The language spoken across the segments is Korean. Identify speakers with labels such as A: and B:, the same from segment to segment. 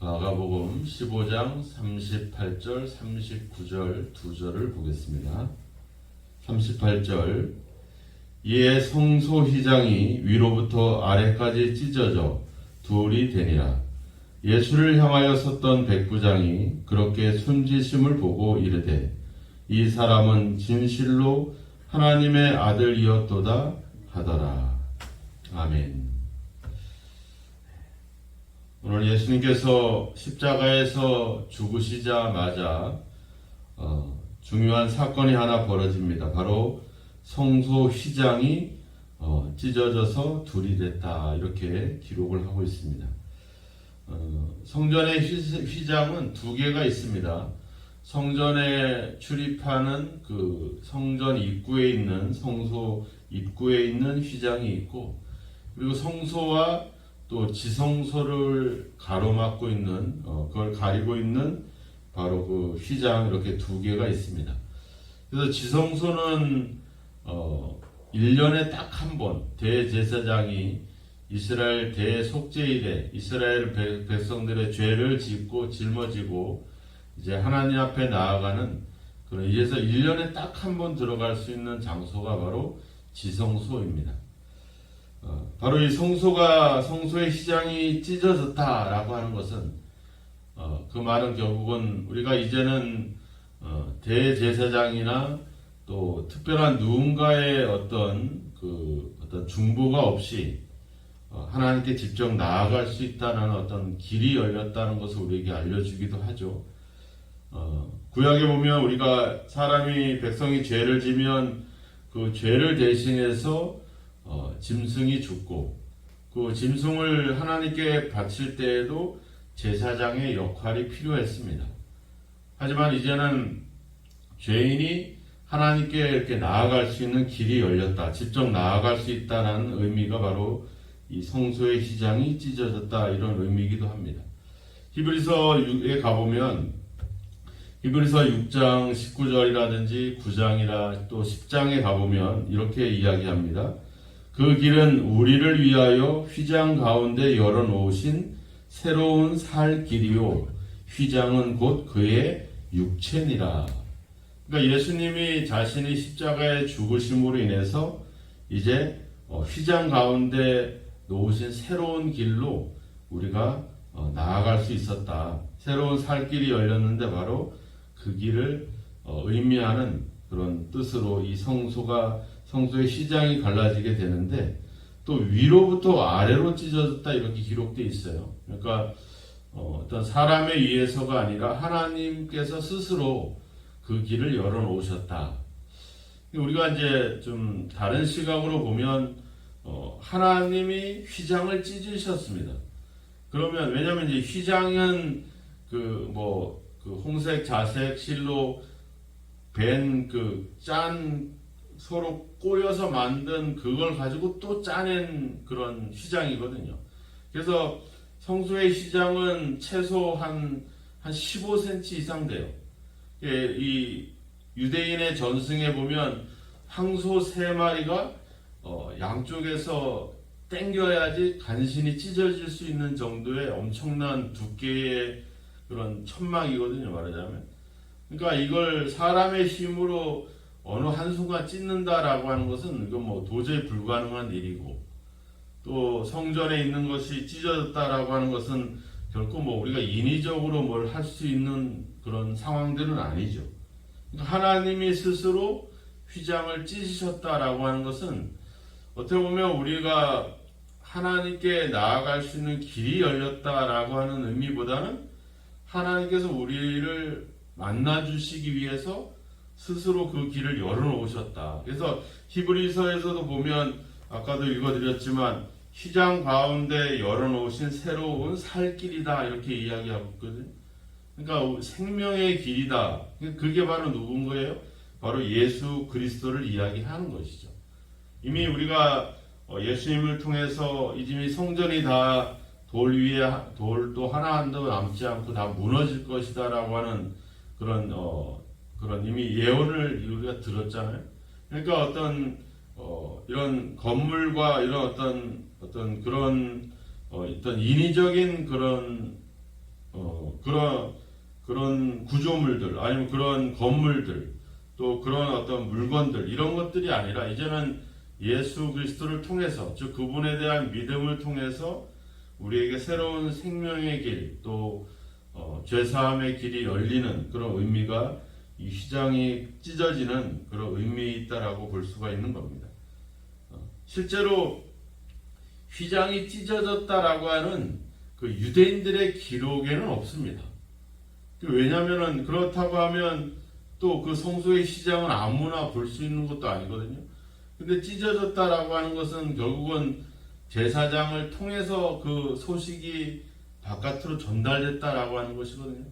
A: 마가복음 15장 38절, 39절 두 절을 보겠습니다. 38절 이에 성소휘장이 위로부터 아래까지 찢어져 둘이 되니라. 예수를 향하여 섰던 백부장이 그렇게 순지심을 보고 이르되 이 사람은 진실로 하나님의 아들이었도다 하더라. 아멘. 오늘 예수님께서 십자가에서 죽으시자마자 어, 중요한 사건이 하나 벌어집니다. 바로 성소 휘장이 어, 찢어져서 둘이 됐다 이렇게 기록을 하고 있습니다. 어, 성전의 휘, 휘장은 두 개가 있습니다. 성전에 출입하는 그 성전 입구에 있는 성소 입구에 있는 휘장이 있고 그리고 성소와 또 지성소를 가로막고 있는 어, 그걸 가리고 있는 바로 그 휘장 이렇게 두 개가 있습니다. 그래서 지성소는 어 1년에 딱 한 번 대제사장이 이스라엘 대속죄일에 이스라엘 백- 백성들의 죄를 짓고 짊어지고 이제 하나님 앞에 나아가는 그런 이래서 1년에 딱 한 번 들어갈 수 있는 장소가 바로 지성소입니다. 어, 바로 이 성소가 성소의 시장이 찢어졌다라고 하는 것은 어, 그 말은 결국은 우리가 이제는 어, 대제사장이나 또 특별한 누군가의 어떤 그 어떤 중보가 없이 어, 하나님께 직접 나아갈 수 있다는 어떤 길이 열렸다는 것을 우리에게 알려주기도 하죠. 어, 구약에 보면 우리가 사람이 백성이 죄를 지면 그 죄를 대신해서 어, 짐승이 죽고 그 짐승을 하나님께 바칠 때에도 제사장의 역할이 필요했습니다. 하지만 이제는 죄인이 하나님께 이렇게 나아갈 수 있는 길이 열렸다. 직접 나아갈 수 있다는 의미가 바로 이 성소의 시장이 찢어졌다 이런 의미이기도 합니다. 히브리서에 가보면 히브리서 6장 19절이라든지 9장이라 또 10장에 가보면 이렇게 이야기합니다. 그 길은 우리를 위하여 휘장 가운데 열어놓으신 새로운 살 길이요. 휘장은 곧 그의 육체니라. 그러니까 예수님이 자신이 십자가에 죽으심으로 인해서 이제 어, 휘장 가운데 놓으신 새로운 길로 우리가 어, 나아갈 수 있었다. 새로운 살 길이 열렸는데 바로 그 길을 어, 의미하는 그런 뜻으로 이 성소가 성소의 시장이 갈라지게 되는데 또 위로부터 아래로 찢어졌다 이렇게 기록되어 있어요. 그러니까 어, 어떤 사람에 의해서가 아니라 하나님께서 스스로 그 길을 열어 놓으셨다. 우리가 이제 좀 다른 시각으로 보면 어, 하나님이 휘장을 찢으셨습니다. 그러면 왜냐하면 이제 휘장은 그뭐그 홍색, 자색, 실로 벤그짠 서로 꼬여서 만든 그걸 가지고 또 짜낸 그런 휘장이거든요. 그래서 성소의 휘장은 최소 한, 한 15cm 이상 돼요. 예, 이 유대인의 전승에 보면 황소 세 마리가 어, 양쪽에서 땡겨야지 간신히 찢어질 수 있는 정도의 엄청난 두께의 그런 천막이거든요, 말하자면. 그러니까 이걸 사람의 힘으로 어느 한순간 찢는다라고 하는 것은 이건 뭐 도저히 불가능한 일이고 또 성전에 있는 것이 찢어졌다라고 하는 것은 결코 뭐 우리가 인위적으로 뭘 할 수 있는 그런 상황들은 아니죠. 그러니까 하나님이 스스로 휘장을 찢으셨다라고 하는 것은 어떻게 보면 우리가 하나님께 나아갈 수 있는 길이 열렸다라고 하는 의미보다는 하나님께서 우리를 만나 주시기 위해서 스스로 그 길을 열어놓으셨다. 그래서 히브리서에서도 보면 아까도 읽어드렸지만 휘장 가운데 열어놓으신 새로운 살 길이다 이렇게 이야기하고 있거든요. 그러니까 생명의 길이다. 그게 바로 누군 거예요? 바로 예수 그리스도를 이야기하는 것이죠. 이미 우리가 어, 예수님을 통해서 이미 성전이 다 돌 위에 돌도 하나 한도 남지 않고 다 무너질 것이다라고 하는 그런 어 그런 이미 예언을 우리가 들었잖아요. 그러니까 어떤 어 이런 건물과 이런 어떤 어떤 그런 어 어떤 인위적인 그런 어, 그런 그런 구조물들 아니면 그런 건물들 또 그런 어떤 물건들 이런 것들이 아니라 이제는 예수 그리스도를 통해서 즉 그분에 대한 믿음을 통해서 우리에게 새로운 생명의 길 또 어, 죄사함의 길이 열리는 그런 의미가 이 휘장이 찢어지는 그런 의미 있다라고 볼 수가 있는 겁니다. 어, 실제로 휘장이 찢어졌다라고 하는 그 유대인들의 기록에는 없습니다. 왜냐하면 그렇다고 하면 또 그 성소의 시장은 아무나 볼 수 있는 것도 아니거든요. 근데 찢어졌다라고 하는 것은 결국은 제사장을 통해서 그 소식이 바깥으로 전달됐다라고 하는 것이거든요.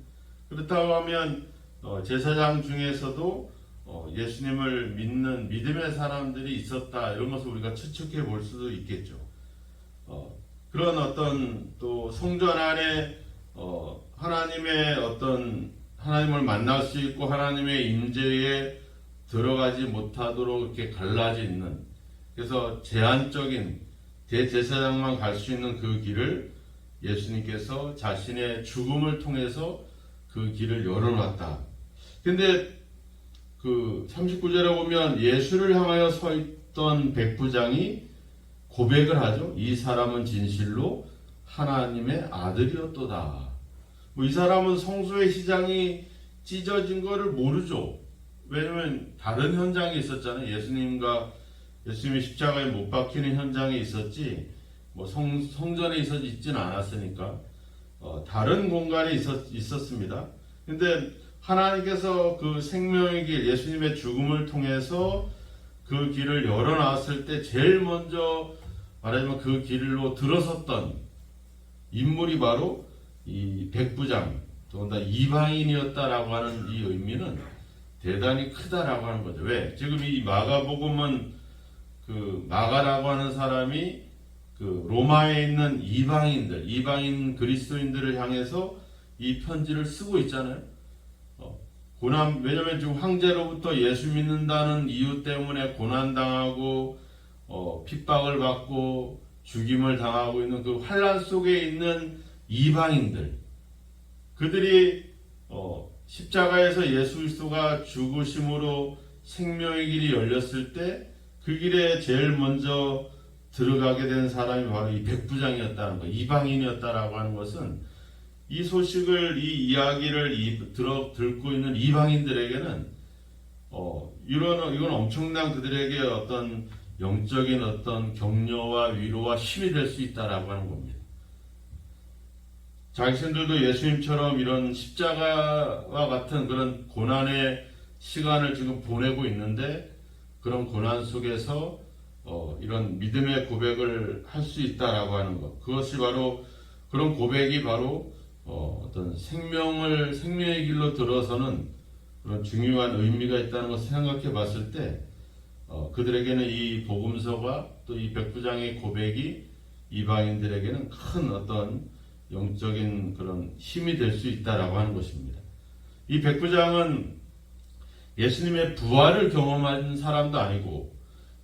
A: 그렇다고 하면 어, 제사장 중에서도 어, 예수님을 믿는 믿음의 사람들이 있었다 이런 것을 우리가 추측해 볼 수도 있겠죠. 어, 그런 어떤 또 성전 안에 어, 하나님의 어떤 하나님을 만날 수 있고 하나님의 임재에 들어가지 못하도록 이렇게 갈라져 있는 그래서 제한적인 대제사장만 갈 수 있는 그 길을 예수님께서 자신의 죽음을 통해서 그 길을 열어놨다. 근데 그 39절에 보면 예수를 향하여 서 있던 백부장이 고백을 하죠. 이 사람은 진실로 하나님의 아들이었도다. 뭐 이 사람은 성소의 시장이 찢어진 거를 모르죠. 왜냐면 다른 현장에 있었잖아요. 예수님과 예수님이 십자가에 못 박히는 현장에 있었지, 뭐 성, 성전에 있었, 있지는 않았으니까, 어, 다른 공간에 있었, 있었습니다. 근데 하나님께서 그 생명의 길, 예수님의 죽음을 통해서 그 길을 열어놨을 때 제일 먼저 말하자면 그 길로 들어섰던 인물이 바로 이 백부장, 더군다나 이방인이었다라고 하는 이 의미는 대단히 크다라고 하는 거죠. 왜? 지금 이 마가복음은 그 마가라고 하는 사람이 그 로마에 있는 이방인들, 이방인 그리스도인들을 향해서 이 편지를 쓰고 있잖아요. 어, 고난 왜냐면 지금 황제로부터 예수 믿는다는 이유 때문에 고난 당하고 어, 핍박을 받고 죽임을 당하고 있는 그 환란 속에 있는 이방인들 그들이 어, 십자가에서 예수 그리스도가 죽으심으로 생명의 길이 열렸을 때 그 길에 제일 먼저 들어가게 된 사람이 바로 이 백부장이었다는 거, 이방인이었다라고 하는 것은 이 소식을 이 이야기를 이, 들어 듣고 있는 이방인들에게는 어, 이런 이건 엄청난 그들에게 어떤 영적인 어떤 격려와 위로와 힘이 될 수 있다라고 하는 겁니다. 자신들도 예수님처럼 이런 십자가와 같은 그런 고난의 시간을 지금 보내고 있는데 그런 고난 속에서 어, 이런 믿음의 고백을 할 수 있다라고 하는 것. 그것이 바로 그런 고백이 바로 어, 어떤 생명을 생명의 길로 들어서는 그런 중요한 의미가 있다는 것을 생각해 봤을 때 어, 그들에게는 이 복음서가 또 이 백부장의 고백이 이방인들에게는 큰 어떤 영적인 그런 힘이 될 수 있다라고 하는 것입니다. 이 백부장은 예수님의 부활을 경험한 사람도 아니고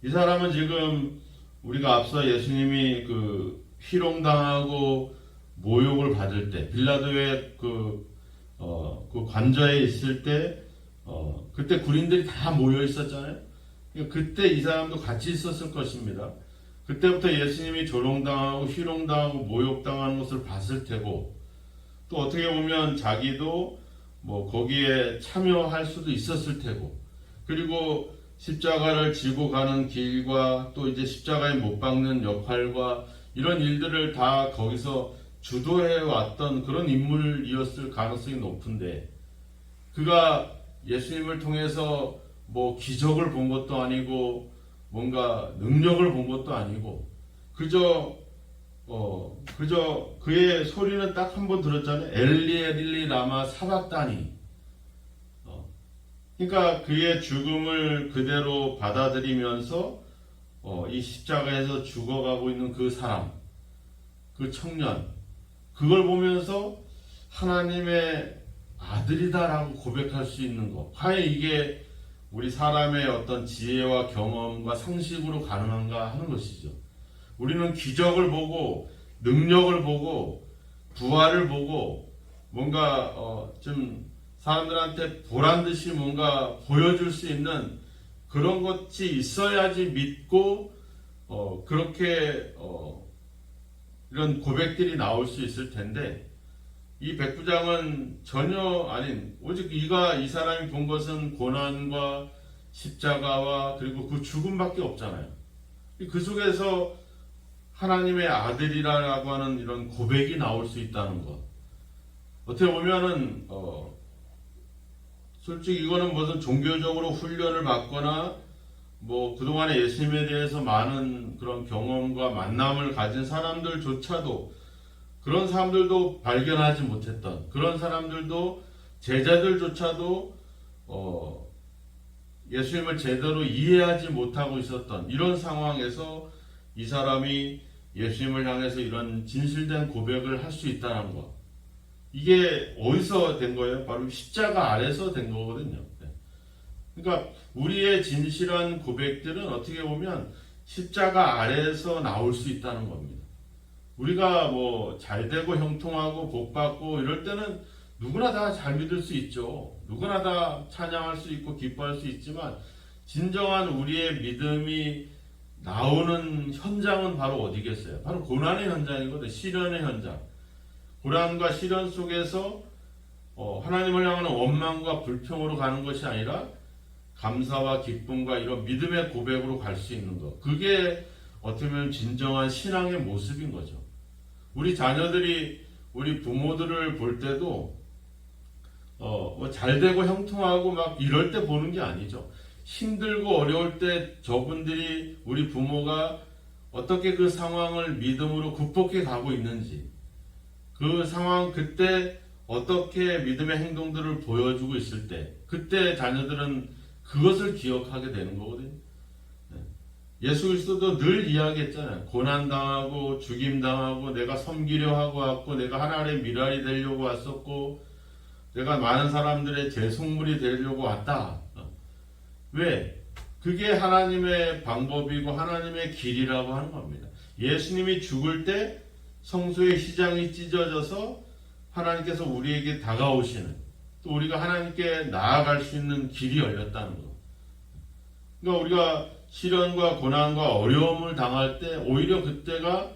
A: 이 사람은 지금 우리가 앞서 예수님이 그 희롱당하고 모욕을 받을 때 빌라도의 그, 어, 그 관저에 있을 때 어, 그때 군인들이 다 모여 있었잖아요. 그러니까 그때 이 사람도 같이 있었을 것입니다. 그때부터 예수님이 조롱당하고 희롱당하고 모욕당하는 것을 봤을 테고 또 어떻게 보면 자기도 뭐 거기에 참여할 수도 있었을 테고 그리고 십자가를 지고 가는 길과 또 이제 십자가에 못 박는 역할과 이런 일들을 다 거기서 주도해 왔던 그런 인물이었을 가능성이 높은데 그가 예수님을 통해서 뭐 기적을 본 것도 아니고 뭔가 능력을 본 것도 아니고 그저 어 그저 그의 소리는 딱 한 번 들었잖아요. 엘리 엘리 라마 사박다니. 어, 그러니까 그의 죽음을 그대로 받아들이면서 어, 이 십자가에서 죽어가고 있는 그 사람, 그 청년, 그걸 보면서 하나님의 아들이다라고 고백할 수 있는 것. 과연 이게 우리 사람의 어떤 지혜와 경험과 상식으로 가능한가 하는 것이죠. 우리는 기적을 보고 능력을 보고 부활을 보고 뭔가 어, 좀 사람들한테 보란 듯이 뭔가 보여줄 수 있는 그런 것이 있어야지 믿고 어, 그렇게 어, 이런 고백들이 나올 수 있을 텐데 이 백부장은 전혀 아닌 오직 이가 이 사람이 본 것은 고난과 십자가와 그리고 그 죽음밖에 없잖아요. 그 속에서 하나님의 아들이라고 하는 이런 고백이 나올 수 있다는 것. 어떻게 보면은 어 솔직히 이거는 무슨 종교적으로 훈련을 받거나 뭐 그동안에 예수님에 대해서 많은 그런 경험과 만남을 가진 사람들조차도 그런 사람들도 발견하지 못했던 그런 사람들도 제자들조차도 어 예수님을 제대로 이해하지 못하고 있었던 이런 상황에서 이 사람이 예수님을 향해서 이런 진실된 고백을 할 수 있다는 것. 이게 어디서 된 거예요? 바로 십자가 아래서 된 거거든요. 네. 그러니까 우리의 진실한 고백들은 어떻게 보면 십자가 아래에서 나올 수 있다는 겁니다. 우리가 뭐 잘 되고 형통하고 복 받고 이럴 때는 누구나 다 잘 믿을 수 있죠. 누구나 다 찬양할 수 있고 기뻐할 수 있지만 진정한 우리의 믿음이 나오는 현장은 바로 어디겠어요? 바로 고난의 현장이거든. 시련의 현장. 고난과 시련 속에서 어, 하나님을 향하는 원망과 불평으로 가는 것이 아니라 감사와 기쁨과 이런 믿음의 고백으로 갈 수 있는 것. 그게 어떻게 보면 진정한 신앙의 모습인 거죠. 우리 자녀들이 우리 부모들을 볼 때도 어, 뭐 잘 되고 형통하고 막 이럴 때 보는 게 아니죠. 힘들고 어려울 때 저분들이 우리 부모가 어떻게 그 상황을 믿음으로 극복해 가고 있는지 그 상황 그때 어떻게 믿음의 행동들을 보여주고 있을 때 그때 자녀들은 그것을 기억하게 되는 거거든요. 네. 예수 그리스도도 늘 이야기했잖아요. 고난 당하고 죽임 당하고 내가 섬기려 하고 왔고 내가 하나님의 미랄이 되려고 왔었고 내가 많은 사람들의 제속물이 되려고 왔다. 왜? 그게 하나님의 방법이고 하나님의 길이라고 하는 겁니다. 예수님이 죽을 때 성소의 시장이 찢어져서 하나님께서 우리에게 다가오시는 또 우리가 하나님께 나아갈 수 있는 길이 열렸다는 것. 그러니까 우리가 시련과 고난과 어려움을 당할 때 오히려 그때가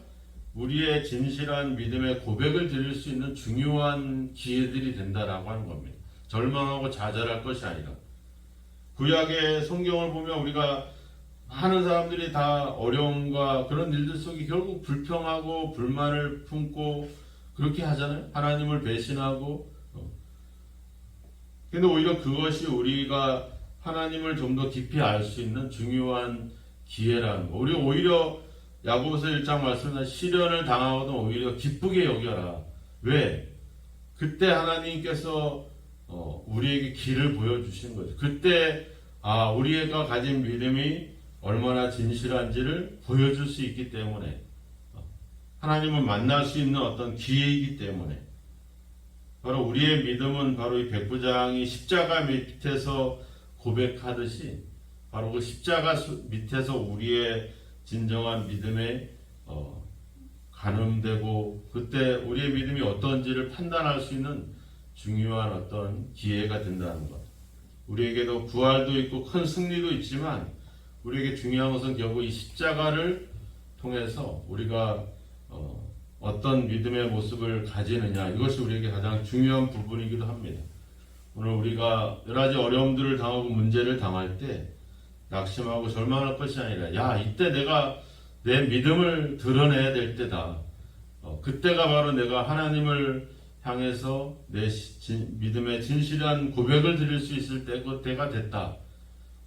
A: 우리의 진실한 믿음의 고백을 드릴 수 있는 중요한 기회들이 된다라고 하는 겁니다. 절망하고 좌절할 것이 아니라 구약의 성경을 보면 우리가 많은 사람들이 다 어려움과 그런 일들 속에 결국 불평하고 불만을 품고 그렇게 하잖아요. 하나님을 배신하고. 어. 근데 오히려 그것이 우리가 하나님을 좀 더 깊이 알 수 있는 중요한 기회라는 거. 우리 오히려 야고보서 1장 말씀에 시련을 당하거든 오히려 기쁘게 여겨라. 왜? 그때 하나님께서 어, 우리에게 길을 보여주신 거죠. 그때 아 우리가 가진 믿음이 얼마나 진실한지를 보여줄 수 있기 때문에 어, 하나님을 만날 수 있는 어떤 기회이기 때문에 바로 우리의 믿음은 바로 이 백부장이 십자가 밑에서 고백하듯이 바로 그 십자가 밑에서 우리의 진정한 믿음에 어, 가늠되고 그때 우리의 믿음이 어떤지를 판단할 수 있는 중요한 어떤 기회가 된다는 것. 우리에게도 부활도 있고 큰 승리도 있지만 우리에게 중요한 것은 결국 이 십자가를 통해서 우리가 어, 어떤 믿음의 모습을 가지느냐 이것이 우리에게 가장 중요한 부분이기도 합니다. 오늘 우리가 여러 가지 어려움들을 당하고 문제를 당할 때 낙심하고 절망할 것이 아니라 야 이때 내가 내 믿음을 드러내야 될 때다. 어, 그때가 바로 내가 하나님을 향해서 내 진, 믿음의 진실한 고백을 드릴 수 있을 때 그 때가 됐다.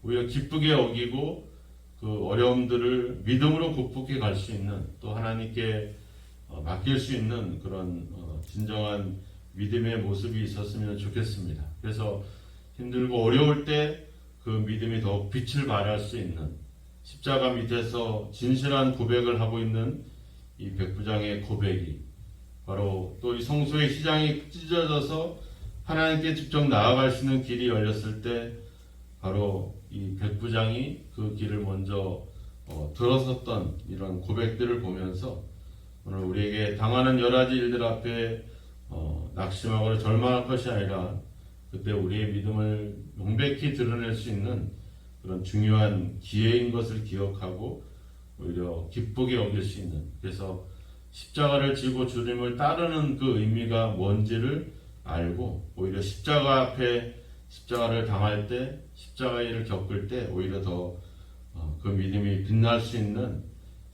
A: 오히려 기쁘게 여기고 그 어려움들을 믿음으로 극복해 갈 수 있는 또 하나님께 어, 맡길 수 있는 그런 어, 진정한 믿음의 모습이 있었으면 좋겠습니다. 그래서 힘들고 어려울 때 그 믿음이 더욱 빛을 발할 수 있는 십자가 밑에서 진실한 고백을 하고 있는 이 백부장의 고백이 바로 또 이 성소의 시장이 찢어져서 하나님께 직접 나아갈 수 있는 길이 열렸을 때 바로 이 백부장이 그 길을 먼저 어, 들어섰던 이런 고백들을 보면서 오늘 우리에게 당하는 여러 가지 일들 앞에 어, 낙심하거나 절망할 것이 아니라 그때 우리의 믿음을 명백히 드러낼 수 있는 그런 중요한 기회인 것을 기억하고 오히려 기쁘게 여길 수 있는. 그래서 십자가를 지고 주님을 따르는 그 의미가 뭔지를 알고 오히려 십자가 앞에 십자가를 당할 때 십자가의 일을 겪을 때 오히려 더 그 믿음이 빛날 수 있는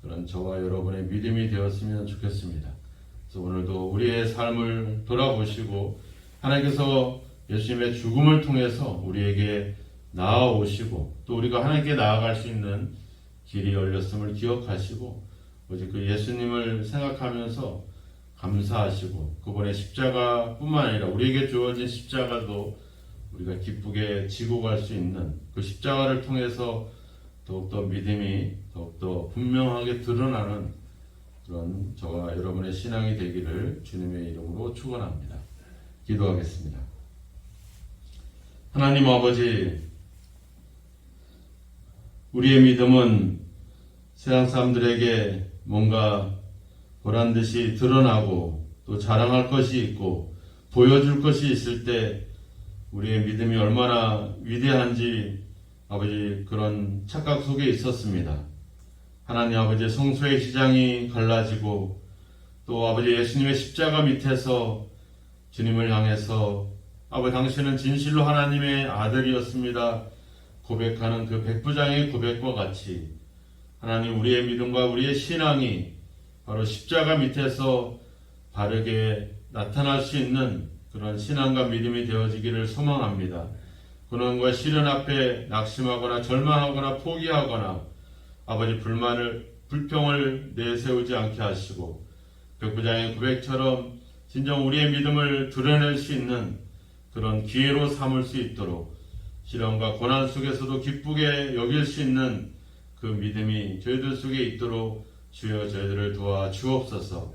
A: 그런 저와 여러분의 믿음이 되었으면 좋겠습니다. 그래서 오늘도 우리의 삶을 돌아보시고 하나님께서 예수님의 죽음을 통해서 우리에게 나아오시고 또 우리가 하나님께 나아갈 수 있는 길이 열렸음을 기억하시고 오직 그 예수님을 생각하면서 감사하시고 그분의 십자가뿐만 아니라 우리에게 주어진 십자가도 우리가 기쁘게 지고 갈 수 있는 그 십자가를 통해서 더욱더 믿음이 더욱더 분명하게 드러나는 그런 저와 여러분의 신앙이 되기를 주님의 이름으로 축원합니다. 기도하겠습니다. 하나님 아버지 우리의 믿음은 세상 사람들에게 뭔가 보란 듯이 드러나고 또 자랑할 것이 있고 보여줄 것이 있을 때 우리의 믿음이 얼마나 위대한지 아버지 그런 착각 속에 있었습니다. 하나님 아버지 성소의 시장이 갈라지고 또 아버지 예수님의 십자가 밑에서 주님을 향해서 아버지 당신은 진실로 하나님의 아들이었습니다. 고백하는 그 백부장의 고백과 같이 하나님 우리의 믿음과 우리의 신앙이 바로 십자가 밑에서 바르게 나타날 수 있는 그런 신앙과 믿음이 되어지기를 소망합니다. 고난과 시련 앞에 낙심하거나 절망하거나 포기하거나 아버지 불만을 불평을 내세우지 않게 하시고 백부장의 고백처럼 진정 우리의 믿음을 드러낼 수 있는 그런 기회로 삼을 수 있도록 시련과 고난 속에서도 기쁘게 여길 수 있는 그 믿음이 저희들 속에 있도록 주여 저희들을 도와 주옵소서.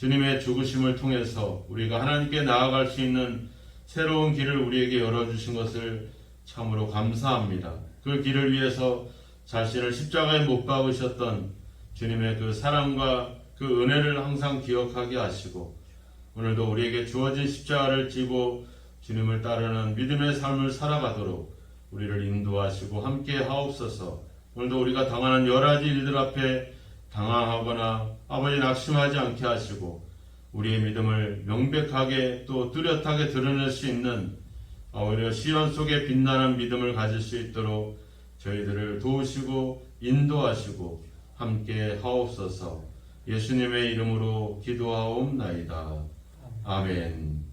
A: 주님의 죽으심을 통해서 우리가 하나님께 나아갈 수 있는 새로운 길을 우리에게 열어주신 것을 참으로 감사합니다. 그 길을 위해서 자신을 십자가에 못 박으셨던 주님의 그 사랑과 그 은혜를 항상 기억하게 하시고 오늘도 우리에게 주어진 십자가를 지고 주님을 따르는 믿음의 삶을 살아가도록 우리를 인도하시고 함께 하옵소서. 오늘도 우리가 당하는 여러 가지 일들 앞에 당황하거나 아버지 낙심하지 않게 하시고 우리의 믿음을 명백하게 또 뚜렷하게 드러낼 수 있는 오히려 시련 속에 빛나는 믿음을 가질 수 있도록 저희들을 도우시고 인도하시고 함께 하옵소서 예수님의 이름으로 기도하옵나이다. 아멘.